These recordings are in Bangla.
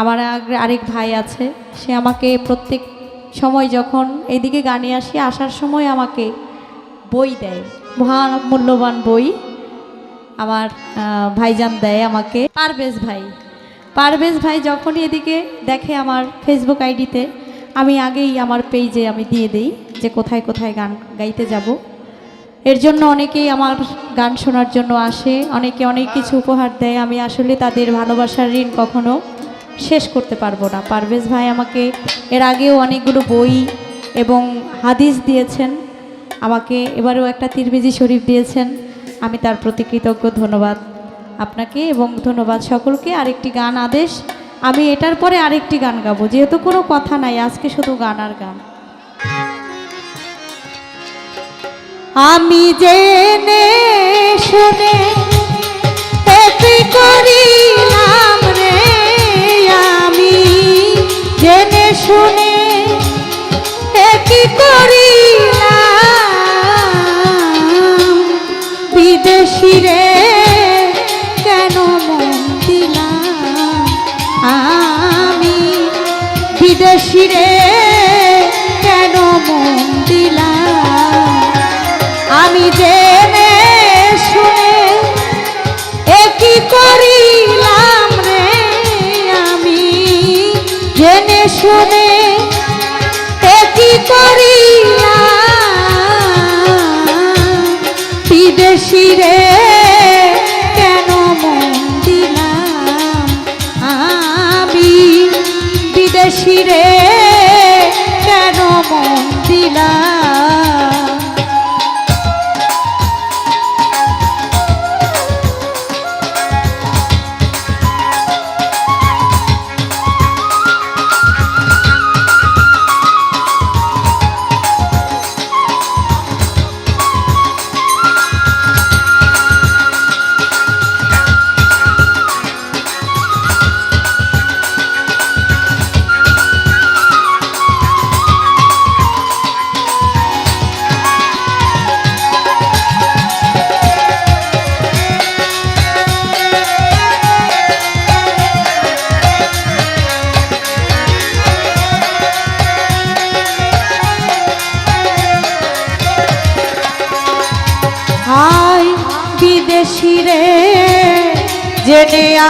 আমার আরেক ভাই আছে, সে আমাকে প্রত্যেক সময় যখন এদিকে গানে আসি, আসার সময় আমাকে বই দেয় মহা মূল্যবান বই। আমার ভাইজান দেয় আমাকে। পারভেজ ভাই। পারভেজ ভাই যখনই এদিকে দেখে আমার ফেসবুক আইডিতে, আমি আগেই আমার পেজে আমি দিয়ে দিই যে কোথায় কোথায় গান গাইতে যাব। এর জন্য অনেকেই আমার গান শোনার জন্য আসে, অনেকে অনেক কিছু উপহার দেয়। আমি আসলে তাদের ভালোবাসার ঋণ কখনো শেষ করতে পারব না। পারভেজ ভাই আমাকে এর আগেও অনেকগুলো বই এবং হাদিস দিয়েছেন। আমাকে এবারেও একটা তিরমিজি শরীফ দিয়েছেন। আমি তার প্রতি কৃতজ্ঞ, ধন্যবাদ আপনাকে এবং ধন্যবাদ সকলকে। আরেকটি গান আদেশ, আমি এটার পরে আরেকটি গান গাবো। যেহেতু কোনো কথা নাই, আজকে শুধু গান আর গান। আমি জেনে শুনে এতে শুনে একই করি বিদেশি রে কেন মন দিলাম? আমি বিদেশি রে বিদেশি রে কেন মন দিলাম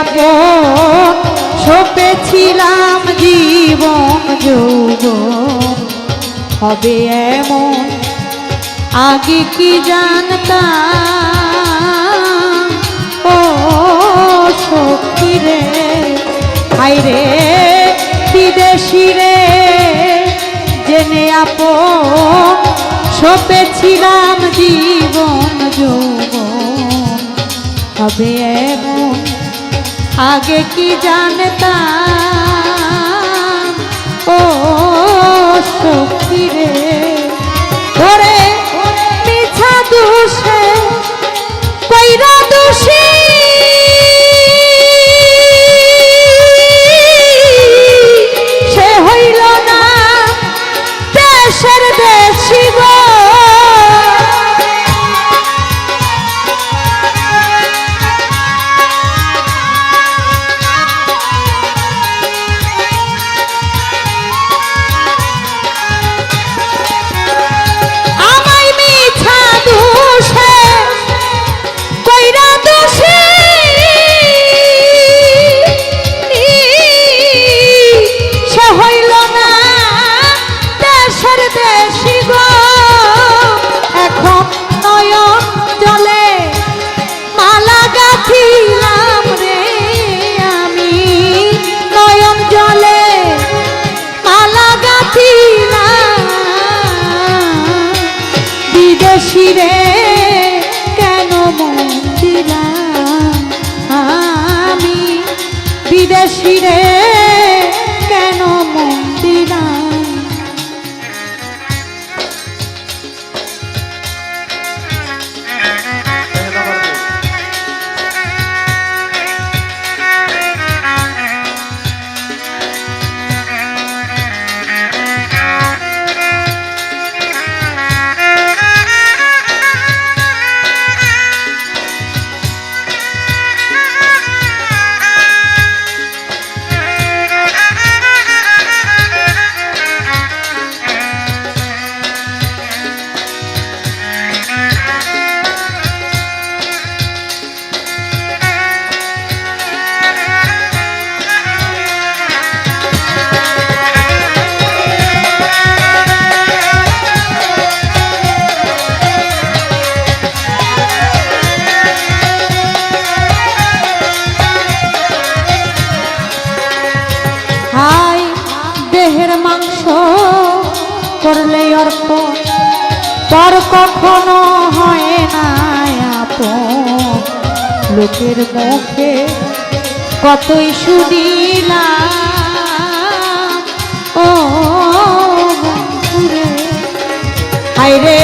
আপন সপেছিলাম জীবন যৌবন। হবে এমন, আগে কি জানতাম? ও সখী রে রে বিদেশি রে? জেনে আপন সপেছিলাম জীবন যৌবন। হবে এমন আগে কি জানতাম ও সখী বিদেশি লোকের মুখে কতই শুনিলাম। ও বন্ধুরে হাইরে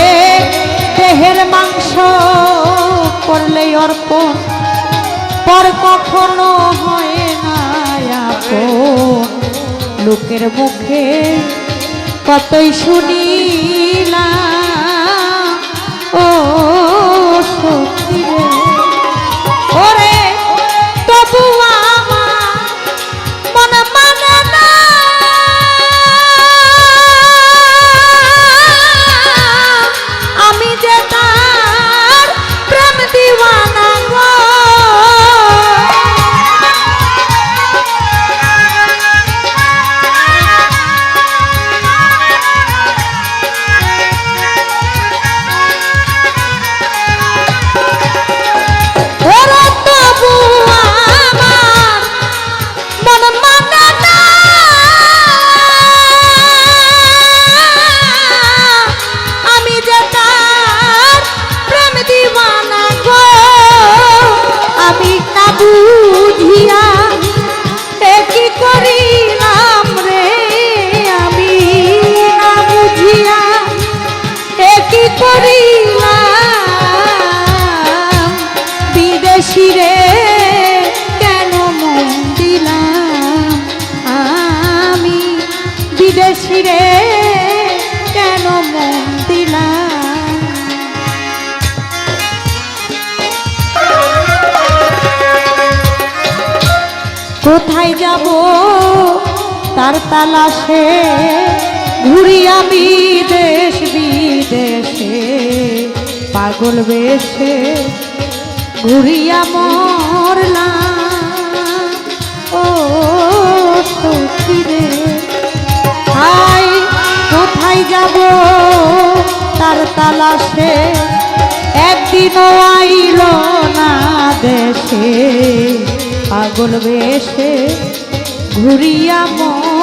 দেহের মাংস করলে অর্পণ। পর কখনো হয় না লোকের মুখে কতই শুনিলাম। বিদেশি রে, কেন মন দিলাম কোথায় যাব? তার তালাশে ঘুরি আমি দেশ বিদেশে পাগল বেশে ঘুরিয়া মরলাম তার তালাশে একদিনও আইল না দেশে। পাগল বেশে ঘুরিয়া মর